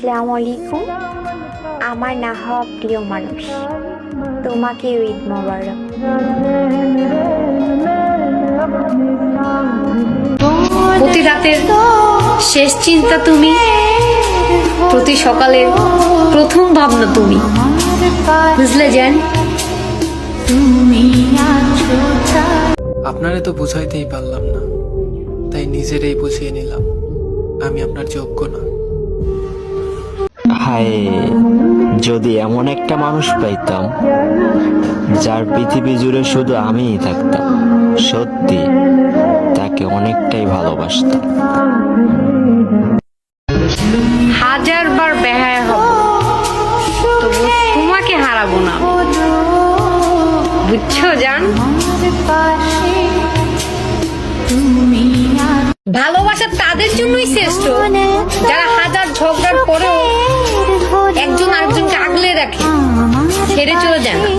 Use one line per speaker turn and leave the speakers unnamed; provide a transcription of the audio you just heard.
আসসালামু আলাইকুম। আমার না হওয়া প্রিয় মানুষ। তোমাকে ঈদ মোবারক।
প্রতি রাতের শেষ চিন্তা তুমি, প্রতি সকালের প্রথম ভাবনা তুমি। বুঝলে যেন
আপনারে তো বুঝাইতেই পারলাম না। তাই নিজেরাই বুঝিয়ে নিলাম। আমি আপনার যোগ্য না।
হায় যদি এমন একটা মানুষ পাইতাম, যার পৃথিবী জুড়ে শুধু আমিই থাকতাম, সত্যি তাকে অনেকটাই ভালোবাসতাম।
হাজার বার বেহায় হব তোমাকে হারাবো না। বুঝছ, জান? ভালোবাসা তাদের জন্যই শ্রেষ্ঠ। যারা হাজার ঝগড়ার পরেও ছেড়ে চলে যায় না
তুমি আছো